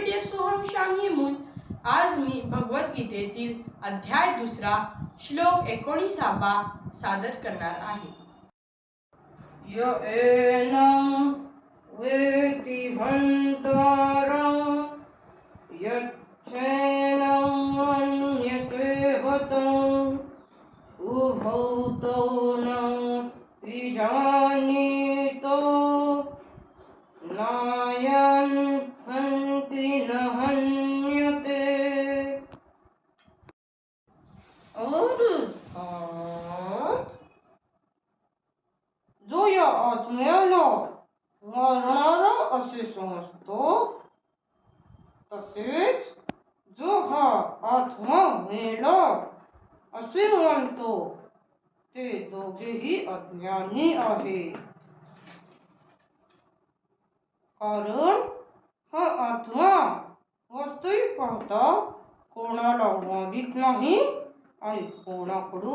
Deer सोहम श्यामी मूल. आज मी भगवद्गीतेतील अध्याय दुसरा, श्लोक एकोणीसावा सादर करणार आहे. य वेति मन्यते अर्थात जो या आत्म्याला मरणारा असे समजतो तसेच जो हा आत्मा मेला असे म्हणतो, ते दोघेही अज्ञानी आहे कारण हा आत्मा वास्तविक पाहता कोणाला मालिक नाही ఎక్కువ ఇప్పుడప్పుడు